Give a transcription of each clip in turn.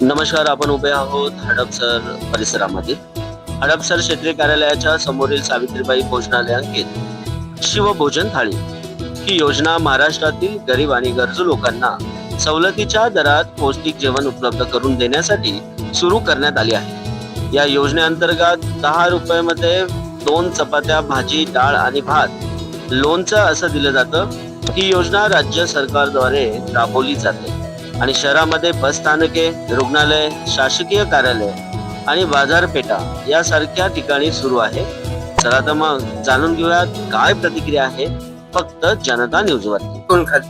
नमस्कार आपण उभे आहोत हडपसर परिसरामध्ये. हडपसर क्षेत्रीय कार्यालयाच्या समोरील सावित्रीबाई भोजनालय शिवभोजन थाळी. ही योजना महाराष्ट्रातील गरीब आणि गरजू लोकांना सवलतीच्या दरात पौष्टिक जेवण उपलब्ध करून देण्यासाठी सुरू करण्यात आली आहे. या योजनेअंतर्गत दहा रुपयामध्ये दोन चपात्या भाजी डाळ आणि भात लोणचं असं दिलं जातं. ही योजना राज्य सरकारद्वारे राबवली जाते. आणि शहरामध्ये बस स्थानके रुग्णालय शासकीय कार्यालय आणि बाजारपेठा यासारख्या ठिकाणी सुरू आहे. चला तर मग जाणून घेऊयात काय प्रतिक्रिया आहे फक्त जनता न्यूजवरती कोण खात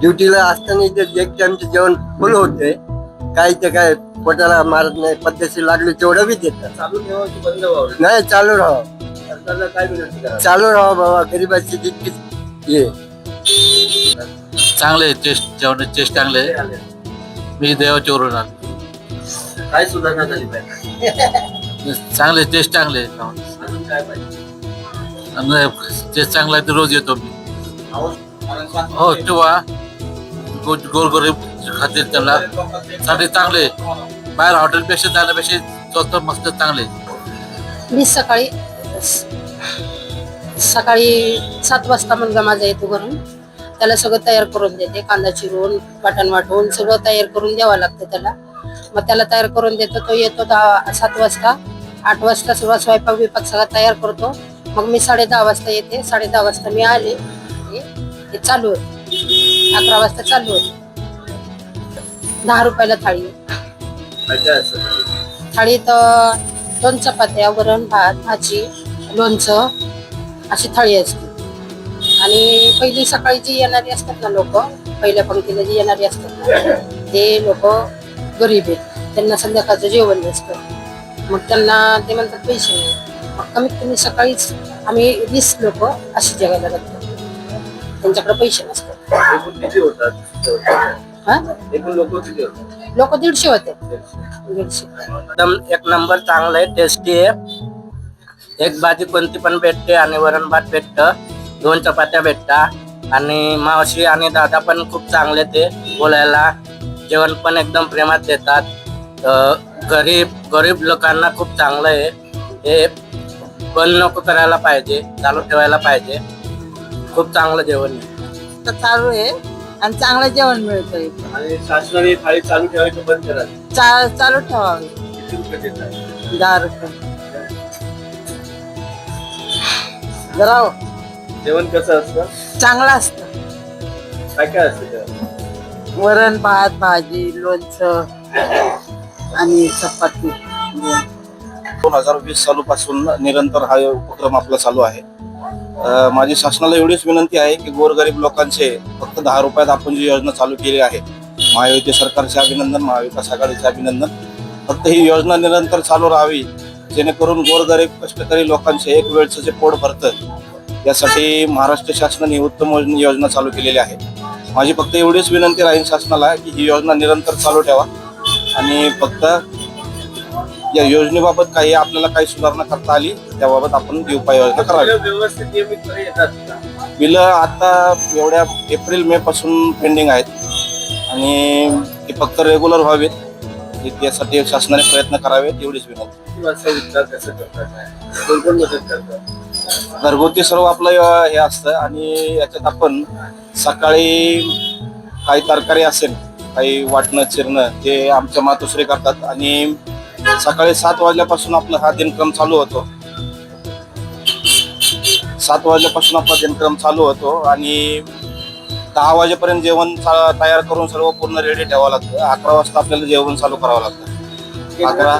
ड्युटीला असताना इथे एक टाइमचं जेवण फुल होते. काही ते काय पोटाला मारत नाही पद्धतशीर लागले तेवढं बी चालू बंद व्हावं? नाही चालू राहा सरकारला काय विनंती करा चालू राहा बाबा गरीबाची जितकीच ये चांगले टेस्ट जेवणाचे टेस्ट चांगले आहे. मी देवाच्या वरून आलो काय सुधारणा झाली पाहिजे चांगले टेस्ट चांगले आहे. अजून काय पाहिजे आणि टेस्ट चांगला आहे तर रोज येतो मी हो तेव्हा गो गोरगरीब खातील त्यांना चांगले आहे. बाहेर हॉटेलपेक्षा जाण्यापेक्षा स्वस्त मस्त चांगले आहे. मी सकाळी सकाळी सात वाजता मुलगा माझा येतो घरून त्याला सगळं तयार करून देते. कांदा चिरून वाटण वाटून सगळं तयार करून द्यावं लागतं त्याला. मग त्याला तयार करून देतो तो येतो दहा सात वाजता. आठ वाजता सगळा स्वयंपाक बिपाक सगळा तयार करतो. मग मी साडे दहा वाजता येते. साडे दहा वाजता मी आले. हे- चालू होते अकरा वाजता चालू होते दहा रुपयाला थाळी. थाळीत अ, दोन चपात्या वरण भात भाजी लोणचं अशी थाळी असते. आणि पहिली सकाळी जी येणारी असतात ना लोक पहिल्या पंक्तीला जी येणारी असतात ना ते लोक गरीब आहेत. त्यांना संध्याकाळचं जेवण नसतं. मग त्यांना ते म्हणतात पैसे नाही. मग कमीत कमी सकाळीच आम्ही वीस लोक अशी जेवायला लागतो. त्यांच्याकडे पैसे नसतात. हा? लोक दीडशे होते. एकदम एक नंबर चांगलं आहे टेस्टी आहे. एक भाजी कोणती पण भेटते आणि वरण भात भेटतं. दोन चपात्या भेटतात आणि मावशी आणि दादा पण खूप चांगले ते बोलायला. जेवण पण एकदम प्रेमात देतात. गरीब गरीब लोकांना खूप चांगलं आहे. हे बंद नको करायला पाहिजे चालू ठेवायला पाहिजे. खूप चांगलं जेवण आहे. तर चालू आहे. आणि चांगलं जेवण मिळतंय. आणि शासनाने थाळी चालू ठेवायची बंद करा चा चालू ठेवावे. किती रुपये देतात? दहा रुपये. जरा जेवण कसं असतं? चांगलं असतं. काय काय असतं जेवण? वरण भात भाजी लोणचं आणि चपाती. दोन हजार वीस साली पासून निरंतर हा उपक्रम आपला चालू आहे. अ, माझी शासनाला एवढीच विनंती आहे की गोरगरीब लोकांचे फक्त दहा रुपयात आपण जी योजना चालू केली आहे महायुती सरकारचे अभिनंदन महाविकास आघाडीचे अभिनंदन फक्त ही योजना निरंतर चालू राहावी जेणेकरून गोरगरीब कष्टकरी लोकांचे एक वेळचं जे पोट भरतं यासाठी महाराष्ट्र शासनाने उत्तम योजना- चालू केलेली आहे. माझी फक्त एवढीच विनंती राहील शासनाला की ही योजना निरंतर चालू ठेवा आणि फक्त या योजनेबाबत काही आपल्याला काही सुधारणा करता आली त्याबाबत आपण ती उपाययोजना करावी. बिलं आता एवढ्या एप्रिल मे पासून पेंडिंग आहेत आणि ते फक्त रेग्युलर व्हावेत. त्यासाठी शासनाने प्रयत्न करावेत एवढीच विनंती. घरगुती सर्व आपलं हे असतं आणि याच्यात आपण सकाळी काही तरकारी असेल काही वाटणं चिरणं ते आमच्या मातोश्री करतात आणि सकाळी सात वाजल्यापासून आपला हा दिनक्रम चालू होतो. सात वाजल्यापासून आपला दिनक्रम चालू होतो आणि दहा वाजेपर्यंत जेवण तयार करून सर्व पूर्ण रेडी ठेवावं लागतं. अकरा वाजता आपल्याला जेवण चालू करावं लागतं. अकरा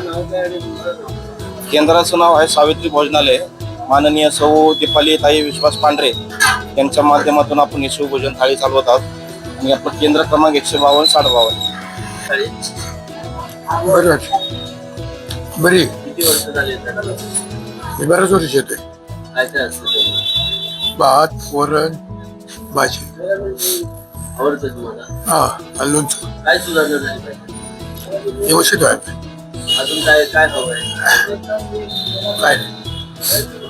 केंद्राचं नाव आहे सावित्री भोजनालय. माननीय सौ दीपाली ताई विश्वास पांढरे यांच्या माध्यमातून ही शिवभोजन थाळी चालवत आहोत. आणि आपलं केंद्र क्रमांक एकशे बावन्न साठ बावन्न बरं बरी. किती वर्ष झाली हे बऱ्याच वर्ष येते काय काय असतं ते? भात वरण भाजी. आवडतं तुम्हाला? हा आणि लोणचं काय सुधारणा झाली पाहिजे? व्यवस्थित आहे. अजून काय काय हवं आहे? काय? नाही